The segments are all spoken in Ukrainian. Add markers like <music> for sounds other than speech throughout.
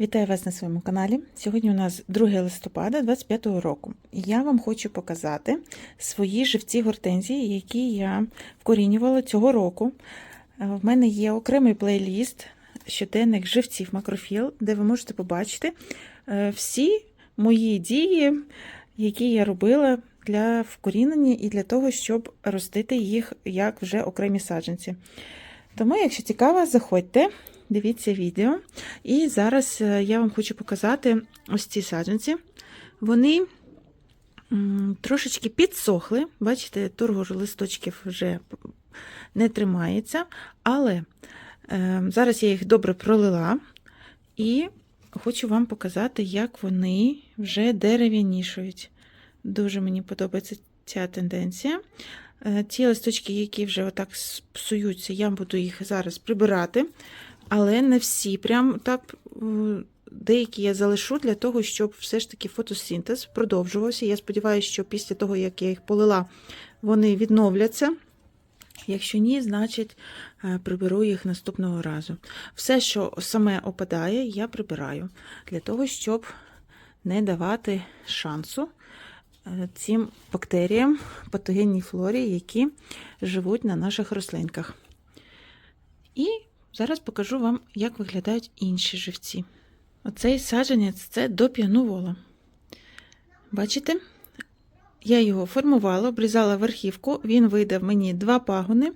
Вітаю вас на своєму каналі. Сьогодні у нас 2 листопада 2025 року. Я вам хочу показати свої живці гортензії, які я вкорінювала цього року. Е, В мене є окремий плейліст щоденних живців макрофіл, де ви можете побачити е, всі мої дії, які я робила для вкорінення і для того, щоб ростити їх як вже окремі саджанці. Тому, якщо цікаво, заходьте. Дивіться відео. І зараз е, я вам хочу показати ось ці саджанці. Вони трошечки підсохли. Бачите, тургор листочків вже не тримається. Але е, зараз я їх добре пролила і хочу вам показати, як вони вже дерев'янішують. Дуже мені подобається ця тенденція. Е, Ті листочки, які вже отак псуються, я буду їх зараз прибирати. Але не всі, прям так е, деякі я залишу для того, щоб все ж таки фотосинтез продовжувався. Я сподіваюся, що після того, як я їх полила, вони відновляться. Якщо ні, значить е, приберу їх наступного разу. Все, що саме опадає, я прибираю для того, щоб не давати шансу е, цим бактеріям, патогенній флорі, які живуть на наших рослинках. І Зараз покажу вам, як виглядають інші живці. Оцей саджанець це до п'янувола. Бачите? Я його формувала, обрізала верхівку, він видав мені два пагони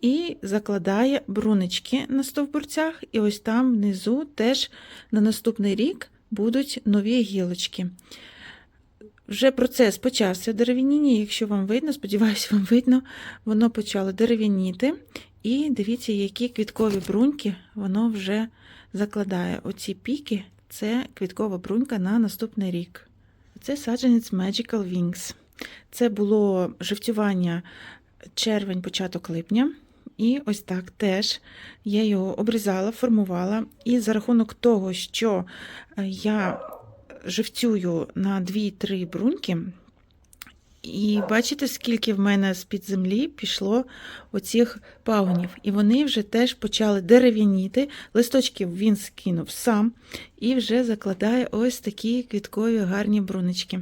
і закладає брунички на стовбурцях. І ось там внизу теж на наступний рік будуть нові гілочки. Вже процес почався дерев'яніння, якщо вам видно, сподіваюся, вам видно, воно почало дерев'яніти. І дивіться, які квіткові бруньки воно вже закладає. Оці піки це квіткова брунька на наступний рік. Це саджанець Magical Wings. Це було живцювання червень, початок липня. І ось так теж я його обрізала, формувала. І за рахунок того, що я живцюю на 2-3 бруньки, і бачите, скільки в мене з-під землі пішло оцих пагонів. І вони вже теж почали дерев'яніти. Листочків він скинув сам і вже закладає ось такі квіткові гарні брунички.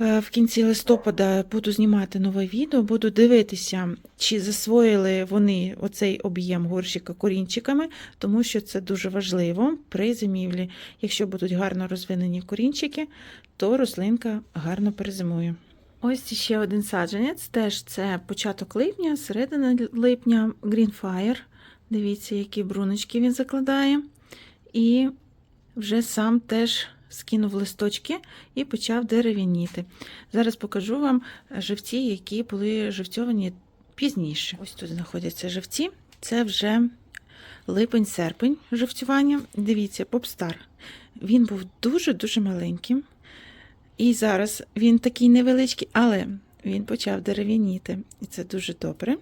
Е, В кінці листопада буду знімати нове відео, буду дивитися, чи засвоїли вони оцей об'єм горщика корінчиками, тому що це дуже важливо при зимівлі. Якщо будуть гарно розвинені корінчики, то рослинка гарно перезимує. Ось ще один саджанець, теж це початок липня, середина липня Greenfire. Дивіться, які бруночки він закладає. І вже сам теж скинув листочки і почав дерев'яніти. Зараз покажу вам живці, які були живцьовані пізніше. Ось тут знаходяться живці. Це вже липень-серпень живцювання. Дивіться, попстар. Він був дуже-дуже маленьким. І зараз він такий невеличкий, але він почав дерев'яніти. І це дуже добре.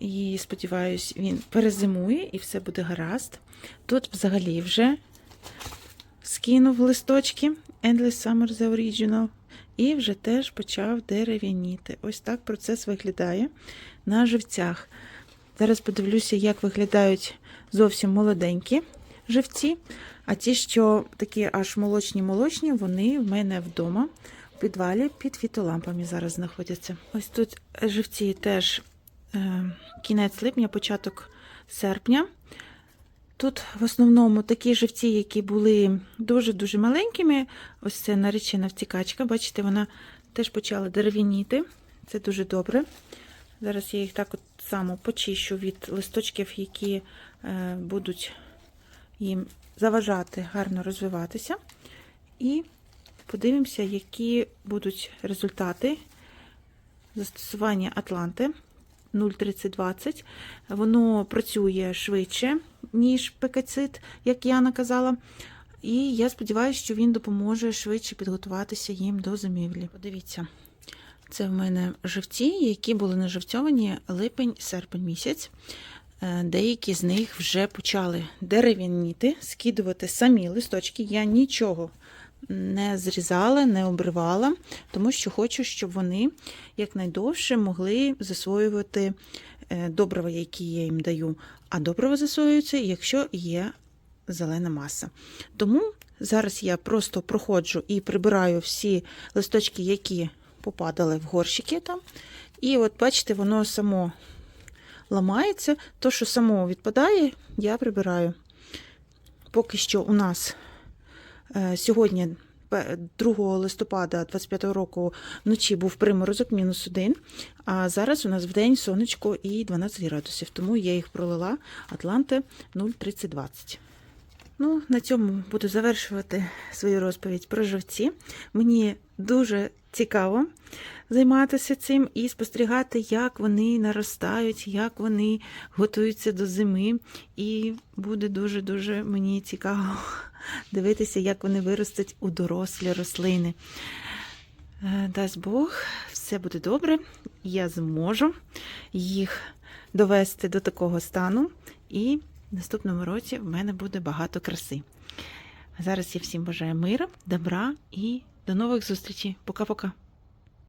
І сподіваюсь, він перезимує і все буде гаразд. Тут взагалі вже скинув листочки Endless Summer The Original. І вже теж почав дерев'яніти. Ось так процес виглядає на живцях. Зараз подивлюся, як виглядають зовсім молоденькі живці. А ті, що такі аж молочні-молочні, вони в мене вдома в підвалі під фітолампами зараз знаходяться. Ось тут живці теж е, кінець липня, початок серпня. Тут в основному такі живці, які були дуже-дуже маленькими. Ось це наречена втікачка. Бачите, вона теж почала дерев'яніти. Це дуже добре. Зараз я їх так от само почищу від листочків, які е, будуть їм заважати гарно розвиватися. І подивимося, які будуть результати застосування Атланти 03020. Воно працює швидше, ніж пекацит, як я наказала. І я сподіваюся, що він допоможе швидше підготуватися їм до зимівлі. Подивіться, це в мене живці, які були наживцьовані липень-серпень місяць. Е, Деякі з них вже почали дерев'яніти, скидувати самі листочки. Я нічого не зрізала, не обривала, тому що хочу, щоб вони якнайдовше могли засвоювати е, добрива, які я їм даю. А добрива засвоюються, якщо є зелена маса. Тому зараз я просто проходжу і прибираю всі листочки, які попадали в горщики там. І от бачите, воно само ламається. То, що само відпадає, я прибираю. Поки що у нас е, сьогодні, 2 листопада 25 року, вночі був приморозок мінус 1, а зараз у нас в день сонечко і 12 градусів, тому я їх пролила Атланти 0,3020. Ну, на цьому буду завершувати свою розповідь про живці. Мені дуже цікаво займатися цим і спостерігати, як вони наростають, як вони готуються до зими. І буде дуже-дуже мені цікаво <laughs> дивитися, як вони виростуть у дорослі рослини. Е, Дасть Бог, все буде добре. Я зможу їх довести до такого стану, і наступному році в мене буде багато краси. Зараз я всім бажаю миру, добра і до нових зустрічей. Пока-пока.